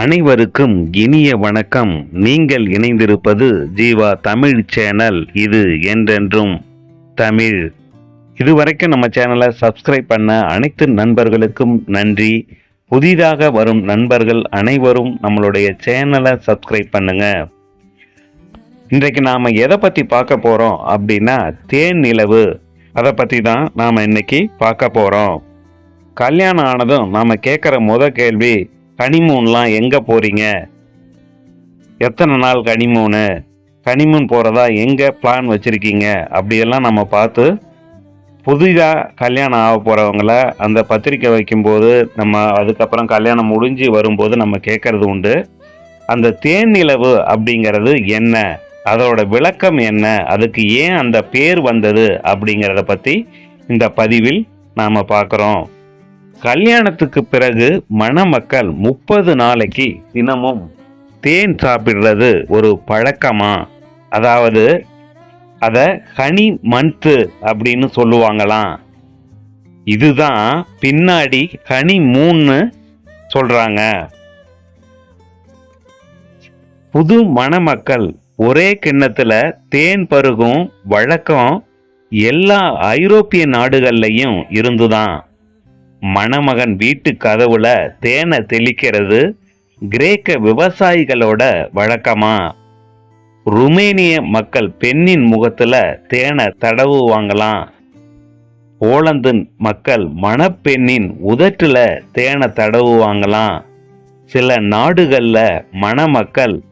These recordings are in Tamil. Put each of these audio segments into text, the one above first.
அனைவருக்கும் இனிய வணக்கம். நீங்கள் இணைந்திருப்பது ஜீவா தமிழ் சேனல். இது என்றென்றும் தமிழ். இதுவரைக்கும் நம்ம சேனலை சப்ஸ்கிரைப் பண்ண அனைத்து நண்பர்களுக்கும் நன்றி. புதிதாக வரும் நண்பர்கள் அனைவரும் நம்மளுடைய சேனலை சப்ஸ்கிரைப் பண்ணுங்க. இன்றைக்கு நாம் எதை பற்றி பார்க்க போகிறோம் அப்படின்னா தேன் நிலவு. அதை பற்றி தான் நாம் இன்னைக்கு பார்க்க போகிறோம் கல்யாணம் ஆனதும் நாம் கேட்குற முத கேள்வி கனிமூன்லாம் எங்க போறீங்க? எத்தனை நாள் கனிமூனு கனிமூன் போறதா எங்க பிளான் வச்சிருக்கீங்க? அப்படியெல்லாம் நம்ம பார்த்து புதிதாக கல்யாணம் ஆக போகிறவங்கள அந்த பத்திரிக்கை வைக்கும்போது நம்ம அதுக்கப்புறம் கல்யாணம் முடிஞ்சு வரும்போது நம்ம கேட்கறது உண்டு. அந்த தேன் நிலவு அப்படிங்கிறது என்ன? அதோட விளக்கம் என்ன? அதுக்கு ஏன் அந்த பேர் வந்தது அப்படிங்கிறத பற்றி இந்த பதிவில் நாம் பார்க்குறோம். கல்யாணத்துக்கு பிறகு மணமக்கள் முப்பது நாளைக்கு தினமும் தேன் சாப்பிடுறது ஒரு பழக்கமா? அதாவது அதை ஹனி மந்த்து அப்படின்னு சொல்லுவாங்களாம். இதுதான் பின்னாடி ஹனி மூன்னு சொல்றாங்க. புது மணமக்கள் ஒரே கிண்ணத்துல தேன் பருகும் வழக்கம் எல்லா ஐரோப்பிய நாடுகள்லையும் இருந்துதான். மணமகன் வீட்டு கதவுல தேனை தெளிக்கிறது. கிரேக்க விவசாயிகளோட வழக்கமா? ருமேனிய மக்கள் பெண்ணின் முகத்துல தேனை தடவுவாங்களாம். போலந்து மக்கள் மணப்பெண்ணின் உதட்டுல தேனை தடவுவாங்களாம். சில நாடுகள்ல மணமக்கள்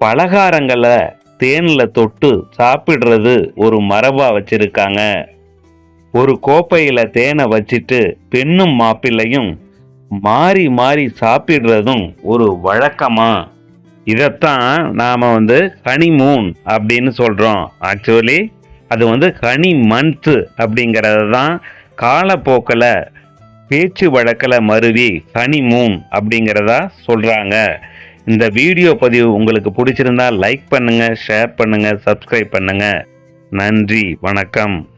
பலகாரங்களை தேன்ல தொட்டு சாப்பிடுறது ஒரு மரபா வச்சிருக்காங்க. ஒரு கோப்பையில தேனை வச்சிட்டு பெண்ணும் மாப்பிள்ளையும் மாறி மாறி சாப்பிடுறதும் ஒரு வழக்கமா? இதைத்தான் நாம வந்து ஹனிமூன் அப்படின்னு சொல்றோம். ஆக்சுவலி அது வந்து ஹனி மந்த் அப்படிங்கிறது தான் காலப்போக்கில் பேச்சு வழக்கில் மருவி ஹனிமூன் அப்படிங்கிறதா சொல்கிறாங்க இந்த வீடியோ பதிவு உங்களுக்கு பிடிச்சிருந்தா லைக் பண்ணுங்கள் ஷேர் பண்ணுங்கள் சப்ஸ்கிரைப் பண்ணுங்கள் நன்றி வணக்கம்.